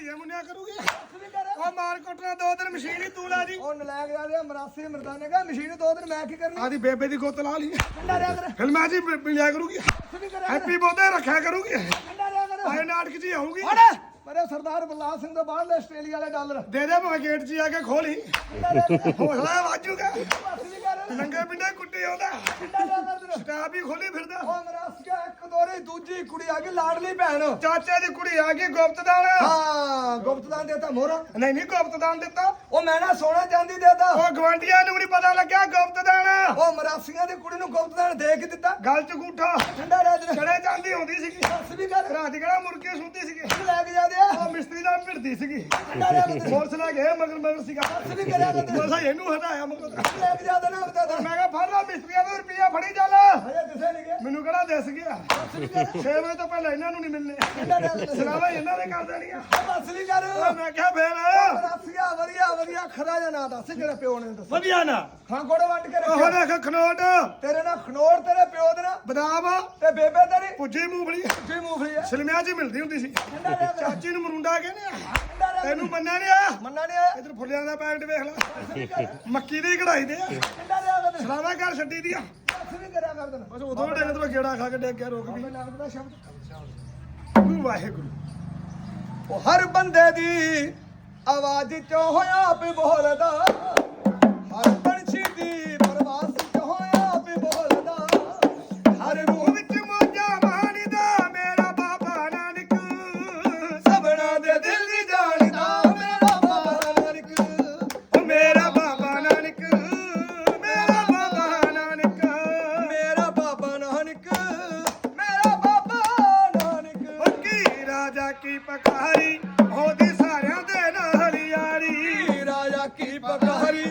ਭਈਆ ਮੁੰਨਿਆ ਕਰੂਗੀ। ਉਹ ਮਾਰ ਕੁੱਟਣਾ ਦੋ ਦਿਨ ਮਸ਼ੀਨ ਹੀ ਤੂੰ ਲਾ ਦੀ ਉਹ ਨਲਾਇਕ ਜਾਂਦੇ ਮਰਾਸੀ ਮਰਦਾਨੇ ਕਾ ਮਸ਼ੀਨ ਦੋ ਦਿਨ ਮੈਂ ਕੀ ਕਰਨੀ? ਆਦੀ ਬੇਬੇ ਦੀ ਗੁੱਤ ਲਾ ਲਈ। ਠੰਡਾ ਰਿਆ ਕਰ। ਫਿਲਮਾਂ ਜੀ ਮਿਲਿਆ ਕਰੂਗੀ। ਹੈਪੀ ਬੋਦੇ ਰੱਖਿਆ ਕਰੂਗੀ। ਠੰਡਾ ਰਿਆ ਕਰ। ਆਏ ਨਾਟਕ ਜੀ ਆਊਗੀ। ਹੜ ਮਰੇ ਸਰਦਾਰ ਬਲਲਾਲ ਸਿੰਘ ਤੋਂ ਬਾਹਰ ਆਸਟ੍ਰੇਲੀਆ ਵਾਲੇ ਡਾਲਰ। ਦੇ ਦੇ ਭਾਵੇਂ ਗੇਟ 'ਚ ਆ ਕੇ ਖੋਲੀ। ਹੌਸਲਾ ਵਾਜੂਗਾ। ਨੰਗੇ ਪਿੰਡੇ ਕੁੱਟੀ ਆਉਂਦਾ। ਸਟਾਪ ਹੀ ਖੋਲੀ ਫਿਰਦਾ। ਉਹ ਮਰਾਸੀਆ ਇੱਕ ਦੋਰੇ ਦੂਜੀ ਕੁੜੀ ਆ ਗਈ ਲਾਡਲੀ ਭੈਣ। ਚਾਚੇ ਦੀ ਕੁੜੀ ਆ ਗਈ ਗੁਪਤਦਾਨ। ਹਾਂ ਗੁਪਤਦਾਨ ਦੇਤਾ ਮੋਹਰਾ। ਨਹੀਂ ਨਹੀਂ ਗੁਪਤਦਾਨ ਦਿੱਤਾ। ਉਹ ਮੈਂ ਨਾ ਸੋਨਾ ਚਾਂਦੀ ਦੇਤਾ। ਉਹ ਗਵਾਂਡੀਆਂ ਨੂੰ ਨਹੀਂ ਪਤਾ ਲੱਗਿਆ ਗੁਪਤਦਾਨ। ਉਹ ਮਰਾਸੀਆਂ ਦੀ ਕੁੜੀ ਨੂੰ ਗੁਪਤਦਾਨ ਦੇ ਕੇ ਦਿੱਤਾ। ਗੱਲ ਚ ਗੂਠਾ। ਠੰਡਾ ਰਹਿ ਦੇ ਕੜੇ ਜਾਂਦੀ ਹੁੰਦੀ ਸੀਗੀ। ਬਸ ਵੀ ਕਰ। ਰਾਤ ਕਿਹੜਾ ਮੁਰਗੇ ਸੁਣਦੀ ਸੀਗੀ। ਲੈ ਕੇ ਜਾ ਦੇ ਉਹ ਮਿਸਤਰੀ ਨਾਲ ਭਿੜਦੀ ਸੀਗੀ। ਦੇ ਪੁਲਿਸ ਨਾਲ ਗਏ ਮਗਰ ਮਗਰ ਸੀਗਾ। ਬਸ ਵੀ ਕਰਿਆ ਕਰ ਪੁਲਿਸ ਇਹਨੂੰ ਹਟਾਇਆ ਮਗਰ। ਲੈ ਕੇ ਜਾ ਦੇ ਨਾ ਬਤਾ ਮੈਂ ਕਿਹਾ ਫੜ ਲਾ ਮਿਸਤਰੀਆਂ ਦਾ ਰੁਪਿਆ ਫੜੀ ਚੱਲ। ਹਜੇ ਦਿਸੇ ਨਹੀਂ ਗਏ ਮੈਨੂੰ ਕਿਹੜਾ ਦਿਸ ਗਿਆ। 6 ਵਜੇ ਤੋਂ ਪਹਿਲਾਂ ਇਹਨਾਂ ਨੂੰ ਨਹੀਂ ਮਿਲਨੇ ਦੇ ਸਲਾਵਾ ਇਹਨਾਂ ਨੇ ਕਰ ਦੇਣੀਆਂ। ਬਸ ਵੀ ਕਰ। ਮੈਂ ਕਿਹਾ ਫੇਰ। ਖਰਾ ਜਾਂ ਨਾ ਦੱਸ ਜਿਹੜਾ ਪਿਓ ਨੇ ਦੱਸ ਵਧੀਆ ਨਾ। ਖਾਂ ਕੋੜੇ ਵੰਡ ਕੇ ਉਹ ਰੱਖਿਆ ਦੇਖ ਖਨੋਟ ਤੇਰੇ ਨਾਲ ਖਨੋੜ ਤੇਰੇ ਪਿਓ ਦੇ ਨਾਲ। ਬਦਾਮ। ਤੇ ਬੇਬੇ ਤੇਰੀ? ਪੁੱਜੀ ਮੂੰਗਫਲੀ। ਜੀ ਮੂੰਗਫਲੀ ਆ ਸਲਮਿਆਂ 'ਚ ਹੀ ਮਿਲਦੀ ਹੁੰਦੀ ਸੀ। ਦੇ ਚਾਚੀ ਨੂੰ ਮਰੁੰਡਾ ਕਹਿੰਦੇ ਆ ਤੈਨੂੰ ਮੰਨਿਆ ਨਹੀਂ ਆ ਮੰਨਾ ਨਹੀਂ ਆਇਆ। ਇਧਰ ਫੁੱਲਿਆਂ ਦਾ ਪੈਕਟ ਵੇਖ ਲੈ। ਮੱਕੀ ਦੀ ਕਢਾਈ ਦੇ ਆ। ਦੇ ਸਲਾਵਾ ਘਰ ਛੱਡੀ ਦੀ ਆ। ਬਸ ਉਦੋਂ ਡੇਗ ਤੋਂ ਗੇੜਾ ਖਾ ਕੇ ਡੇਗ ਗਿਆ ਰੁਕ ਵੀ। ਵਾਹਿਗੁਰੂ। ਉਹ ਹਰ ਬੰਦੇ ਦੀ ਆਵਾਜ਼ ਚੋਂ ਹੋਇਆ ਵੀ ਬੋਲਦਾ। ਹੋਇਆ ਬੋਲਦਾ। ਹਰ ਰੂਹ ਵਿੱਚ ਮੋਜਾ ਮਾਣਦਾ ਮੇਰਾ ਬਾਬਾ ਨਾਨਕ। ਮੇਰਾ ਬਾਬਾ ਨਾਨਕ। ਮੇਰਾ ਬਾਬਾ ਨਾਨਕ, ਮੇਰਾ ਬਾਬਾ ਨਾਨਕ। ਮੇਰਾ ਕੀ ਰਾਜਾ ਕੀ ਪਖਾਰੀ ਉਹਦੀ ਸਾਰੇ ਯਾਰੀ ਰਾਜਾ ਕੀ ਪਕਾਰੀ?